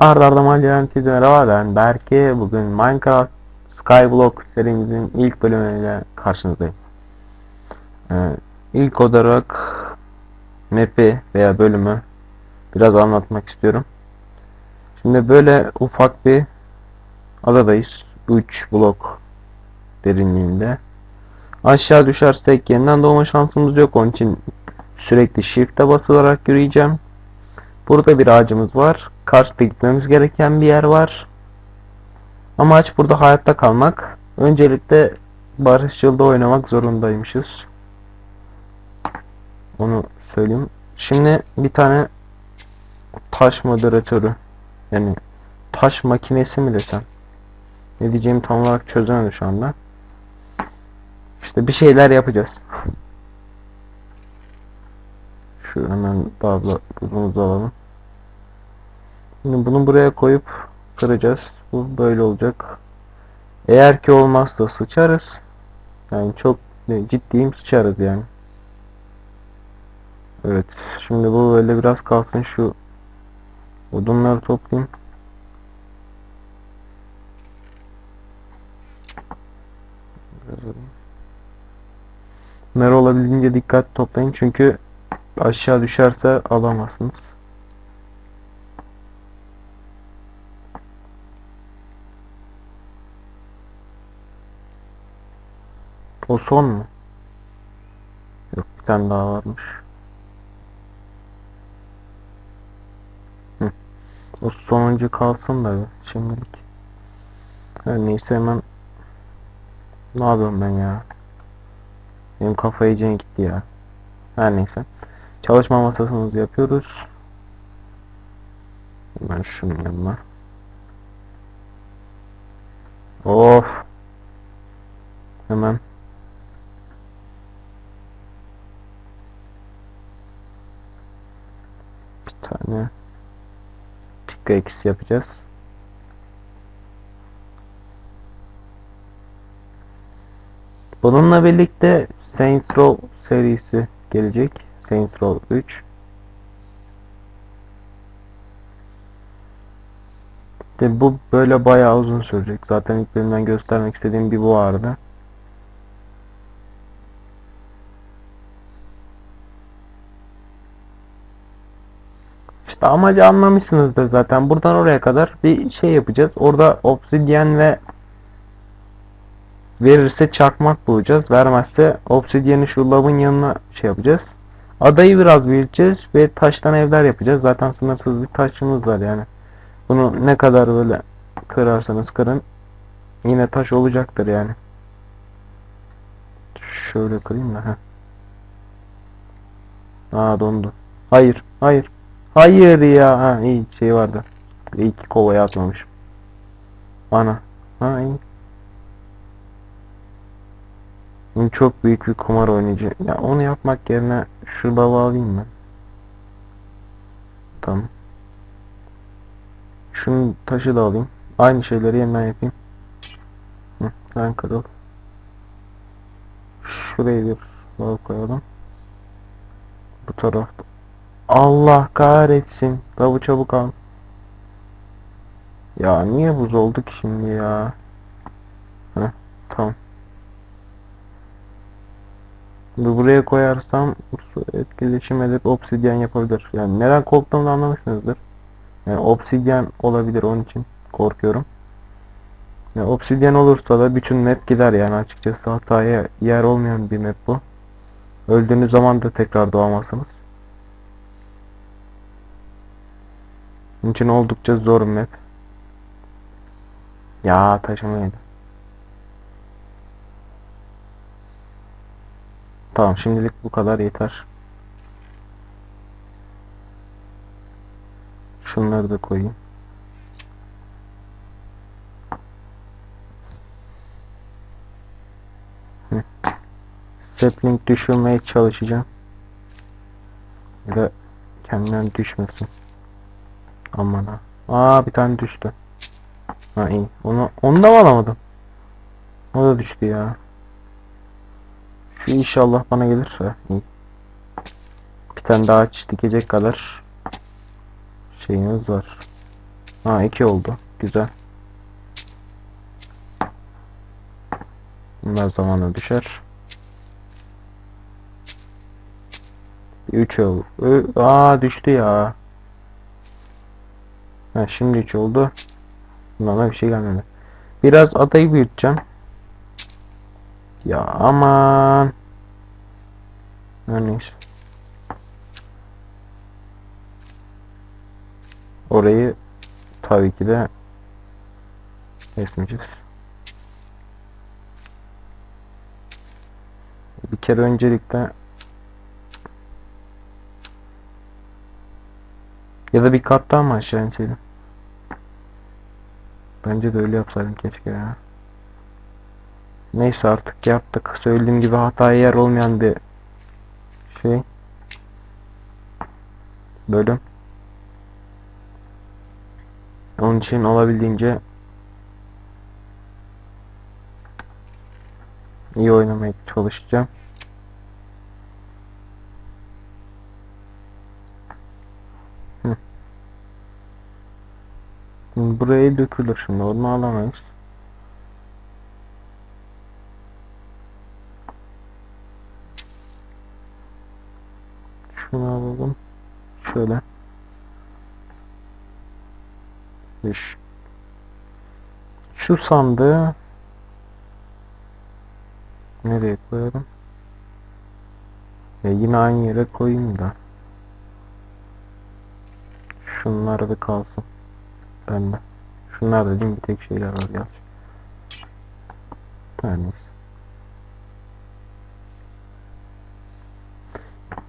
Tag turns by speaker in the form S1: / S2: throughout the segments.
S1: Arda Arda Macera Herkese merhaba ben Berke. Bugün Minecraft Skyblock serimizin ilk bölümüyle karşınızdayım. Ee, ilk olarak map'i veya bölümü biraz anlatmak istiyorum. Şimdi böyle ufak bir adadayız. 3 blok derinliğinde. Aşağı düşersek yeniden doğma şansımız yok. Onun için sürekli shift'e basılarak yürüyeceğim. Burada bir ağacımız var. Karşıda gitmemiz gereken bir yer var. Amaç burada hayatta kalmak. Öncelikle barışçılda oynamak zorundaymışız. Onu söyleyeyim. Şimdi bir tane taş moderatörü yani taş makinesi mi desem ne diyeceğimi tam olarak çözemedim şu anda. İşte bir şeyler yapacağız. Şu hemen bazı buzumuzu alalım. Şimdi bunu buraya koyup kıracağız. Bu böyle olacak. Eğer ki olmazsa sıçarız. Yani çok ne, ciddiyim sıçarız yani. Evet. Şimdi bu böyle biraz kalsın şu odunları toplayayım. Bunları olabildiğince dikkat toplayın çünkü aşağı düşerse alamazsınız. O son mu? Yok bir tane daha varmış. Hı. O sonuncu kalsın da bir şimdilik. Her neyse hemen ne yapıyorum ben ya? Benim kafa iyice gitti ya. Her neyse. Çalışma masasımızı yapıyoruz. Hemen şunun yanına. Of. Hemen. Tane pickaxe yapacağız. Bununla birlikte Saints Row serisi gelecek. Saints Row 3. De bu böyle bayağı uzun sürecek. Zaten ilk bölümden göstermek istediğim bir bu vardı. İşte amacı anlamışsınızdır zaten. Buradan oraya kadar bir şey yapacağız. Orada obsidyen ve verirse çakmak bulacağız. Vermezse obsidyeni şu lavın yanına şey yapacağız. Adayı biraz büyüteceğiz ve taştan evler yapacağız. Zaten sınırsız bir taşımız var yani. Bunu ne kadar böyle kırarsanız kırın yine taş olacaktır yani. Şöyle kırayım da. Heh. Dondu. Hayır, hayır. Hayır ya. Ha iyi şey vardı. İyi ki kovaya atmamışım. Ana. Ha iyi. Şimdi çok büyük bir kumar oynayacağım. Ya onu yapmak yerine şu lava alayım ben. Tamam. Şunu taşı da alayım. Aynı şeyleri yeniden yapayım. Hı, sen kırıl. Şuraya bir lava koyalım. Bu tarafta. Allah kahretsin. Lavı çabuk al. Ya niye buz oldu ki şimdi ya? Heh, tamam. Şimdi buraya koyarsam su etkileşim edip obsidyen yapabilir. Yani neden korktuğumu da anlamışsınızdır. Yani obsidyen olabilir onun için korkuyorum. Yani obsidyen olursa da bütün map gider yani açıkçası hataya yer olmayan bir map bu. Öldüğünüz zaman da tekrar doğamazsınız. Bunun için oldukça zor map. Ya taşımaydı. Tamam şimdilik bu kadar yeter. Şunları da koyayım. Hı. Sapling düşürmeye çalışacağım. Ya da kendinden düşmesin. Aman ha. Aa bir tane düştü. Ha iyi. Onu, onu da mı alamadım? O da düştü ya. Şu inşallah bana gelir. Ha, iyi. Bir tane daha ağaç dikecek kadar şeyimiz var. Ha 2 oldu. Güzel. Bunlar zamanla düşer. 3 oldu. Ö- Aa düştü ya. Ha şimdi 3 oldu. Bundan da bir şey gelmedi. Biraz adayı büyüteceğim. Ya aman. Neyse. Orayı tabii ki de kesmeyeceğiz. Bir kere öncelikle ya da bir kat daha mı aşağı inseydim? Bence de öyle yapsaydım keşke ya. Neyse artık yaptık. Söylediğim gibi hataya yer olmayan bir şey. Bölüm. Onun için olabildiğince iyi oynamaya çalışacağım. Buraya dökülür şimdi onu alamayız. Şunu alalım. Şöyle. Beş. Şu sandığı nereye koyalım? Ya yine aynı yere koyayım da. Şunlar da kalsın. Bende. Şunlar dediğim bir tek şeyler var ya. Her.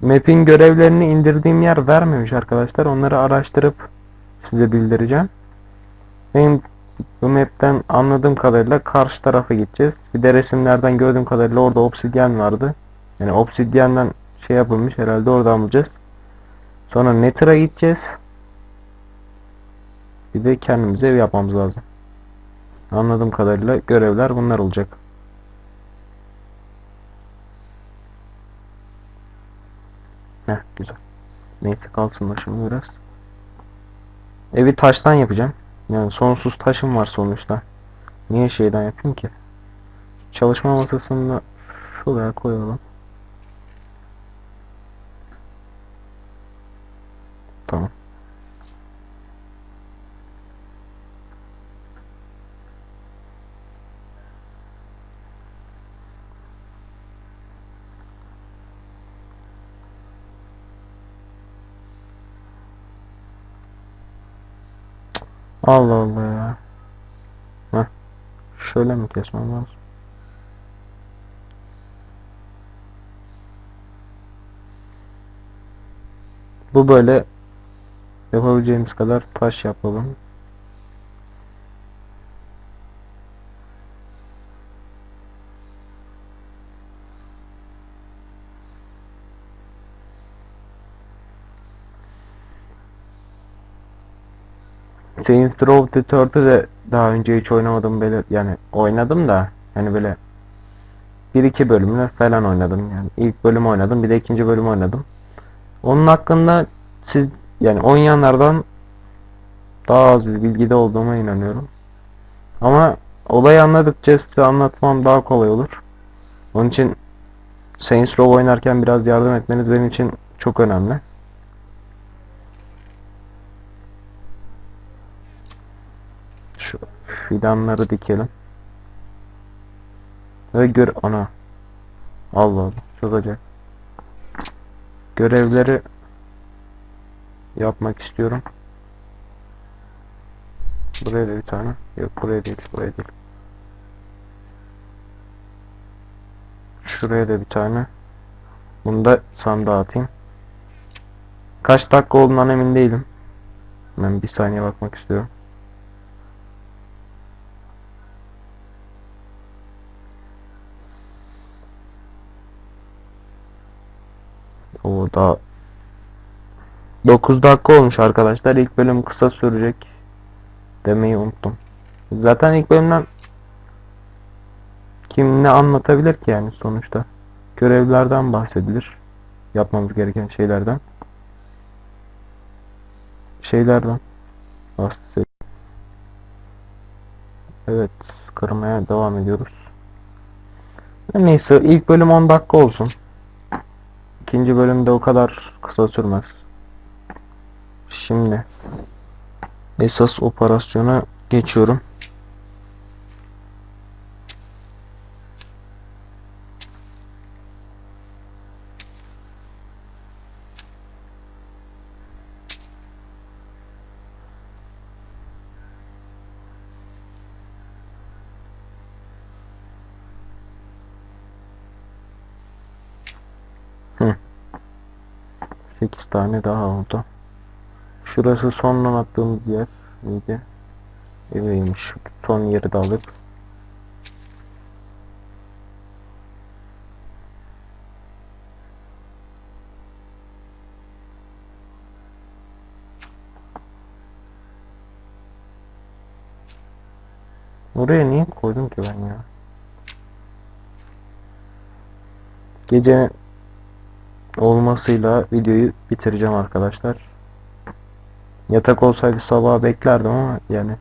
S1: Map'in görevlerini indirdiğim yer vermemiş arkadaşlar. Onları araştırıp size bildireceğim. Benim bu map'ten anladığım kadarıyla karşı tarafa gideceğiz. Bir de resimlerden gördüğüm kadarıyla orada obsidyen vardı. Yani obsidyenden şey yapılmış herhalde oradan bulacağız. Sonra Nether'a gideceğiz. Bir de kendimize ev yapmamız lazım. Anladığım kadarıyla görevler bunlar olacak. Heh güzel. Neyse kalsın başım biraz. Evi taştan yapacağım. Yani sonsuz taşım var sonuçta. Niye şeyden yapayım ki? Çalışma masasını şuraya koyalım. Tamam. Allah Allah ya. Heh. Şöyle mi kesmem lazım? Bu böyle yapabileceğimiz kadar taş yapalım. Saints Row the Third'ı de daha önce hiç oynamadım böyle yani oynadım da hani böyle bir iki bölümle falan oynadım yani ilk bölüm oynadım bir de ikinci bölüm oynadım. Onun hakkında siz yani oynayanlardan daha az bir bilgide olduğuma inanıyorum. Ama olayı anladıkça size anlatmam daha kolay olur. Onun için Saints Row oynarken biraz yardım etmeniz benim için çok önemli. Şu fidanları dikelim. Ve gör ana. Allah Allah çok acayip. Görevleri yapmak istiyorum. Buraya da bir tane. Yok buraya değil, buraya değil. Şuraya da bir tane. Bunu da sandığa atayım. Kaç dakika olduğundan emin değilim. Ben bir saniye bakmak istiyorum. O da 9 dakika olmuş arkadaşlar. İlk bölüm kısa sürecek demeyi unuttum. Zaten ilk bölümden kim ne anlatabilir ki yani sonuçta? Görevlerden bahsedilir. Yapmamız gereken şeylerden. Şeylerden bahsedilir. Evet kırmaya devam ediyoruz. Neyse ilk bölüm 10 dakika olsun. İkinci bölümde o kadar kısa sürmez. Şimdi esas operasyona geçiyorum. Hı. 8 tane daha oldu. Şurası sondan attığımız yer miydi? Eveymiş. Son yeri de alıp Oraya niye koydum ki ben ya? Gece olmasıyla videoyu bitireceğim arkadaşlar. Yatak olsaydı sabaha beklerdim ama yani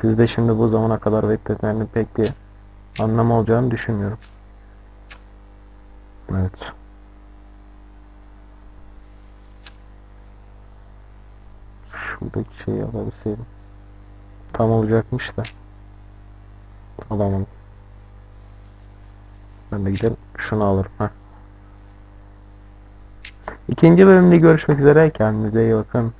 S1: siz de şimdi bu zamana kadar bekletmenin pek bir anlamı olacağını düşünmüyorum. Evet. Şuradaki şeyi alabilseydim. Tam olacakmış da. Alamadım. Ben de giderim şunu alırım. Heh. İkinci bölümde görüşmek üzere. Kendinize iyi bakın.